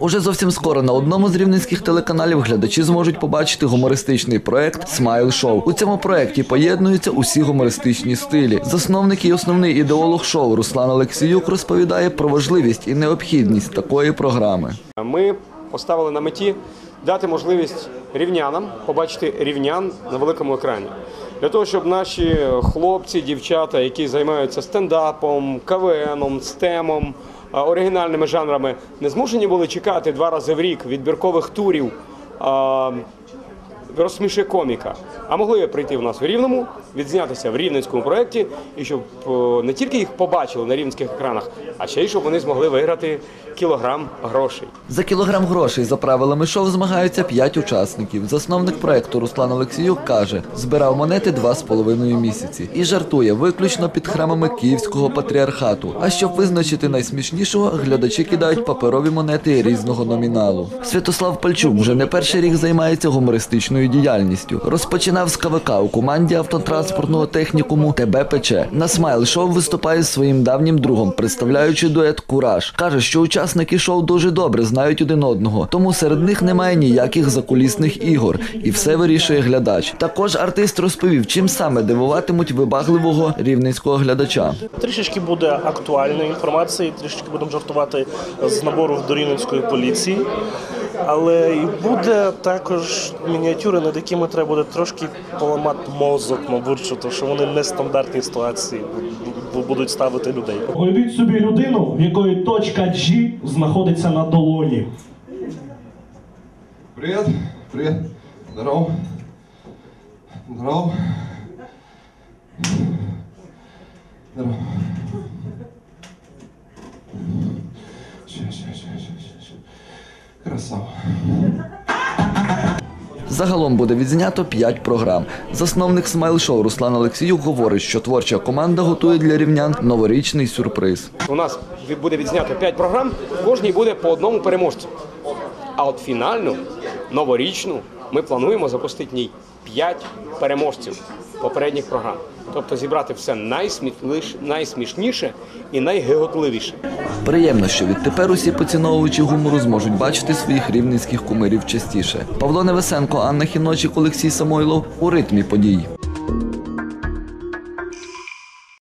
Уже зовсім скоро на одному з рівненських телеканалів глядачі зможуть побачити гумористичний проект Смайл Шоу. У цьому проекті поєднуються усі гумористичні стилі. Засновник і основний ідеолог шоу Руслан Олексіюк розповідає про важливість і необхідність такої програми. Ми поставили на меті дати можливість рівнянам побачити рівнян на великому екрані. Для того, щоб наші хлопці, дівчата, які займаються стендапом, КВНом, стемом, оригінальними жанрами, не змушені були чекати два рази в рік відбіркових турів. Розсміши коміка, а могли прийти в нас в Рівному, відзнятися в рівненському проєкті, і щоб е, не тільки їх побачили на рівненських екранах, а ще й щоб вони змогли виграти кілограм грошей. За кілограм грошей за правилами шоу змагаються п'ять учасників. Засновник проекту Руслан Олексіюк каже, збирав монети два з половиною місяці і жартує виключно під храмами Київського патріархату. А щоб визначити найсмішнішого, глядачі кидають паперові монети різного номіналу. Святослав Пальчук вже не перший рік займається гумористичною діяльністю. Розпочинав з КВК у команді автотранспортного технікуму ТБПЧ. На смайл шоу виступає з своїм давнім другом, представляючи дует Кураж. Каже, що учасники шоу дуже добре знають один одного, тому серед них немає ніяких закулісних ігор, і все вирішує глядач. Також артист розповів, чим саме дивуватимуть вибагливого рівненського глядача. Трішечки буде актуальної інформації, трішечки будемо жартувати з набору до рівненської поліції. Але і буде також мініатюри, над якими треба буде трошки поламати мозок, мабуть, що то, що вони нестандартні ситуації будуть ставити людей. Уявіть собі людину, в якої точка G знаходиться на долоні. Привет, привет, здорово, здорово, здорово. Красава. Загалом буде відзнято 5 програм. Засновник смайл-шоу Руслан Олексіюк говорить, що творча команда готує для рівнян новорічний сюрприз. У нас буде відзнято 5 програм, в кожній буде по одному переможцю. А от фінальну, новорічну, ми плануємо запустити ній 5 переможців попередніх програм. Тобто зібрати все найсмішніше і найгиготливіше. Приємно, що відтепер усі поціновувачі гумору зможуть бачити своїх рівненських кумирів частіше. Павло Невесенко, Анна Хіночик, Олексій Самойлов у ритмі подій.